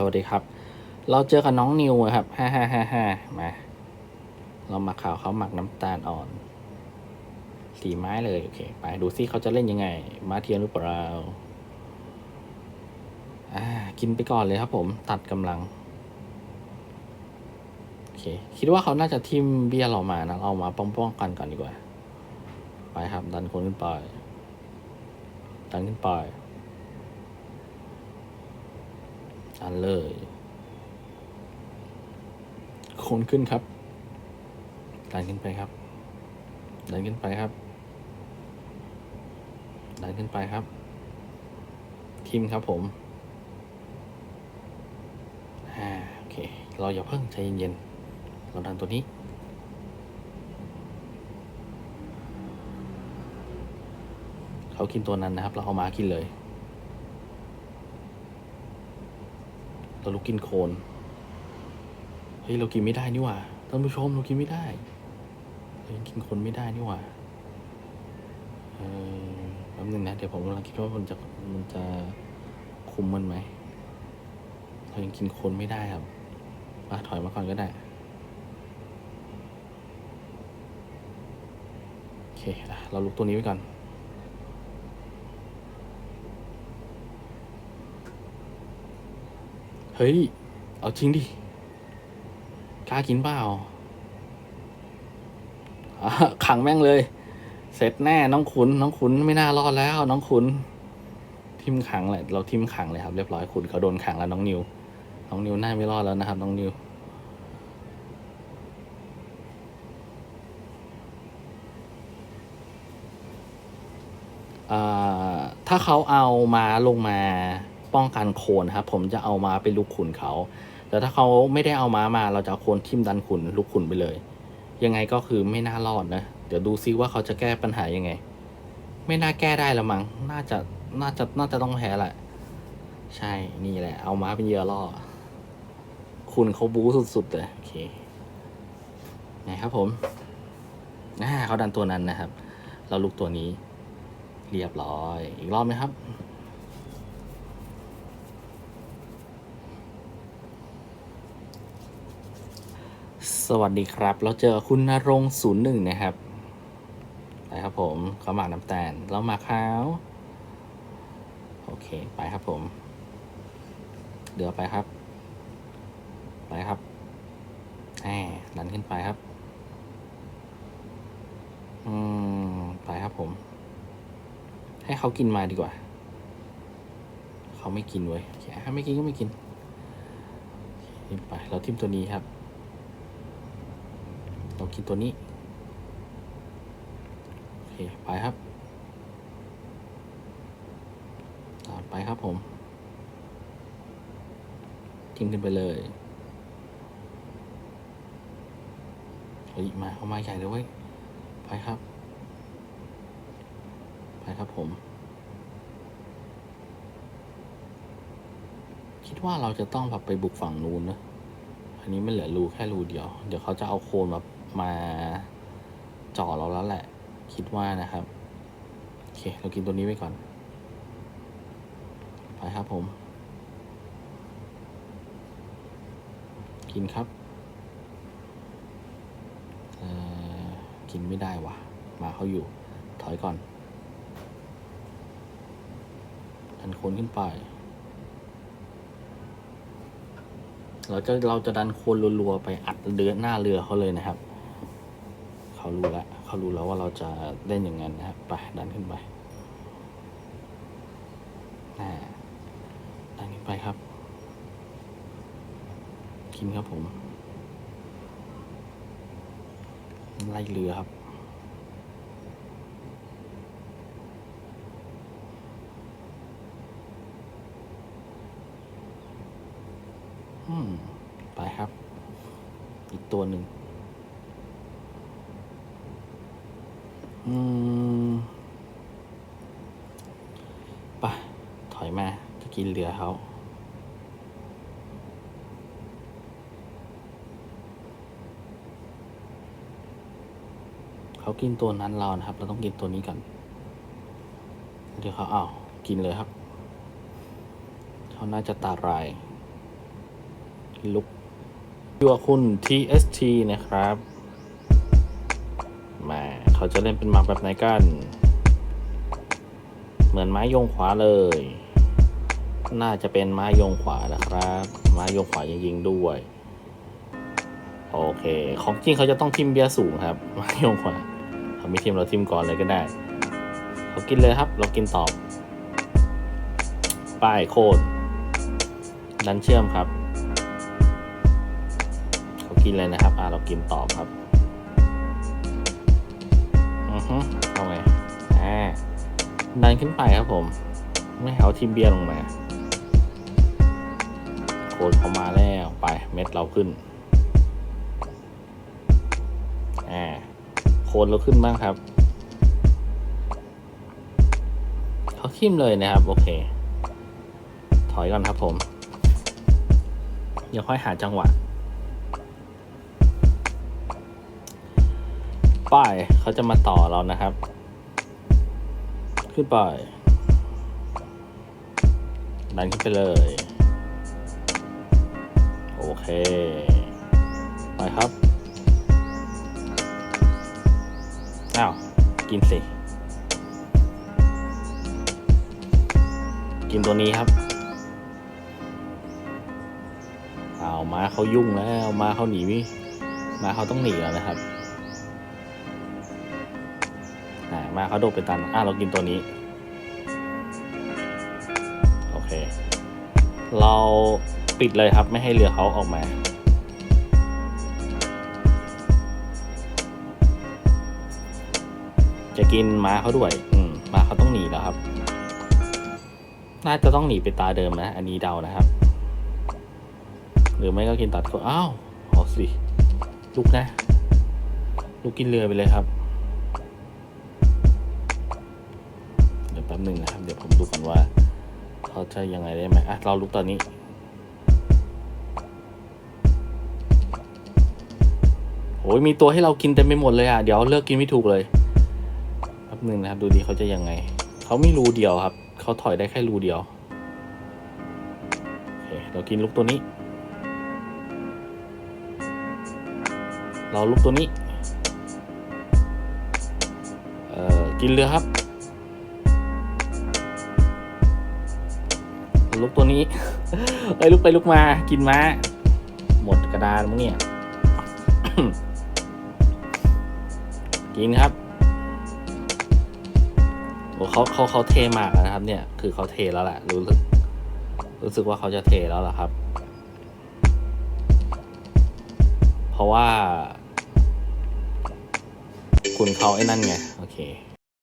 สวัสดีครับ เราเจอกับน้องนิวครับฮ่าฮ่าฮ่าฮ่ามา เราหมาข่าวเขาหมักน้ำตาลอ่อน สีไม้เลยโอเค ไปดูซิเขาจะเล่นยังไง มาเทียนหรือเปล่าอ่า กินไปก่อนเลยครับผม ตัดกำลัง โอเค คิดว่าเขาน่าจะทิมเบี้ยเรามานะเรามาป้องๆกันก่อนดีกว่า ไปครับ ดันคนขึ้นไป ดันขึ้นไป ดันเลยคนขึ้นครับ ดันขึ้นไปครับ ดันขึ้นไปครับ ดันขึ้นไปครับ ทิมครับผมอ่าโอเค เราอย่าเพิ่งใจเย็นๆ เราดันตัวนี้เขากินตัวนั้นนะครับ เราเอามากินเลย เราลุกกินโคนเฮ้ยเรากินไม่ได้นี่หว่าท่านผู้ชมเรากินไม่ได้เรายังกินคนไม่ได้นี่หว่าเออแป๊บนึงนะเดี๋ยวผมกำลังคิดว่ามันจะมันจะคุมมันไหมเรายังกินคนไม่ได้ครับมาถอยมาก่อนก็ได้โอเคเราลุกตัวนี้ไว้ก่อน เฮ้ย เอาจริงดิ กล้ากินเปล่าขังแม่งเลย เสร็จแน่น้องขุน น้องขุนไม่น่ารอดแล้ว น้องขุน ทิมขังแหละ เราทิมขังเลยครับ เรียบร้อยขุนเขาโดนขังแล้วน้องนิว น้องนิวน่าไม่รอดแล้วนะครับ น้องนิวถ้าเขาเอามาลงมา ป้องกันโคนครับ ผมจะเอามาเป็นลูกขุนเขา แต่ถ้าเขาไม่ได้เอาม้ามาเราจะโคนทิ่มดันขุนลูกขุนไปเลย ยังไงก็คือไม่น่ารอดนะเดี๋ยวดูซิว่าเขาจะแก้ปัญหายังไง ไม่น่าแก้ได้ละมั้งน่าจะน่าจะน่าจะต้องแพ้แหละ ใช่นี่แหละ เอาม้าเป็นเหยื่อล่อคุณเขาบู๊สุดๆเลยโอเคไงครับผมอ่าเขาดันตัวนั้นนะครับ เราลุกตัวนี้ เรียบร้อย อีกรอบไหมครับ สวัสดีครับ เราเจอคุณนรงศูนย์หนึ่งนะครับไปครับผมเขาหมากน้ำตาลเราหมากขาว โอเค ไปครับผม เดือไปครับ ไปครับแหมดันขึ้นไปครับ อืม ไปครับผม ให้เขากินมาดีกว่า เขาไม่กินเว้ยโอเคถ้าไม่กินก็ไม่กิน ไป เราทิมตัวนี้ครับ เรากินตัวนี้ โอเค ไปครับต่อไปครับผมทิ้งขึ้นไปเลยเฮ้ยมาเข้ามาใหญ่เลยเว้ย ไปครับ ไปครับผม คิดว่าเราจะต้องแบบไปบุกฝั่งนู้นนะ อันนี้ไม่เหลือรูแค่รูเดียว เดี๋ยวเขาจะเอาโคนมา มาจ่อเราแล้วแหละ คิดว่านะครับ โอเค เรากินตัวนี้ไว้ก่อน ไปครับผม กินครับ กินไม่ได้วะมาเขาอยู่ ถอยก่อน ดันโคนขึ้นไป เราจะเราจะดันโคนรัวๆไปอัดเดือนหน้าเรือเขาเลยนะครับ เขารู้แล้วเขารู้แล้วว่าเราจะเล่นอย่างนั้นนะครับไปดันขึ้นไปอ่าดันขึ้นไปครับ กินครับผม ไล่เรือครับอืมไปครับ อีกตัวหนึ่ง อืมไปถอยมา จะกินเรือเขาเขากินตัวนั้นเรานะครับ เราต้องกินตัวนี้ก่อนเดี๋ยวเขาเอากินเลยครับ เขาน่าจะตาราย ลุกยัวคุณ TST นะครับ มาเขาจะเล่นเป็นหมาแบบไหนกัน เหมือนไม้ยงขวาเลย น่าจะเป็นไม้ยงขวานะครับ ไม้ยงขวายิงๆด้วย โอเค ของจริงเขาจะต้องทิมเบียร์สูงครับ ไม้ยงขวาเขาไม่ทิมเราทิมก่อนเลยก็ได้ เขากินเลยครับ เรากินตอบป้ายโคดดันเชื่อมครับ เขากินเลยนะครับ อ่าเรากินตอบครับ ดันขึ้นไปครับผม ไม่ให้เอาทิมเบียร์ลงมาโคดเขามาแล้วไปเม็ดเราขึ้นอ่าโคนเราขึ้นบ้างครับเขาทิมเลยนะครับ โอเค ถอยก่อนครับผมเดี๋ยวค่อยหาจังหวะป้ายเขาจะมาต่อเรานะครับ ขึ้นไป ดันขึ้นไปเลย โอเค ไปครับ อ้าว กินสิ กินตัวนี้ครับเอาวมาเขายุ่งแล้ว มาเขาหนีวิมาเขาต้องหนีแล้วนะครับ มาเขาโดดไปตัน อ่าเรากินตัวนี้ โอเค เราปิดเลยครับไม่ให้เรือเขาออกมา จะกินม้าเขาด้วย อืมม้าเขาต้องหนีแล้วครับ น่าจะต้องหนีไปตาเดิมนะ อันนี้เดานะครับ หรือไม่ก็กินตัดก็อ้าวเอาสิ ลุกนะ ลุกกินเรือไปเลยครับ แป๊บหนึ่งนะครับ เดี๋ยวผมดูกันว่าเขาจะยังไงได้ไหมอะเราลุกตอนนี้โอ้ยมีตัวให้เรากินเต็มไปหมดเลยอะ เดี๋ยวเลือกกินไม่ถูกเลยแป๊บหนึ่งนะครับ ดูดีเขาจะยังไง เขามีรูเดียวครับ เขาถอยได้แค่รูเดียวโอเคเรากินลูกตัวนี้ เราลูกตัวนี้ เอ่อ กินเรือครับ ลุกตัวนี้ไปลุกไปลุกมากินม้า หมดกระดานมั้งเนี่ย กินครับโอ้เขาเขาเขาเทมากนะครับ เนี่ย คือเขาเทแล้วแหละรู้สึกรู้สึกว่าเขาจะเทแล้วล่ะครับ เพราะว่า คุณเขาไอ้นั่นไง โอเค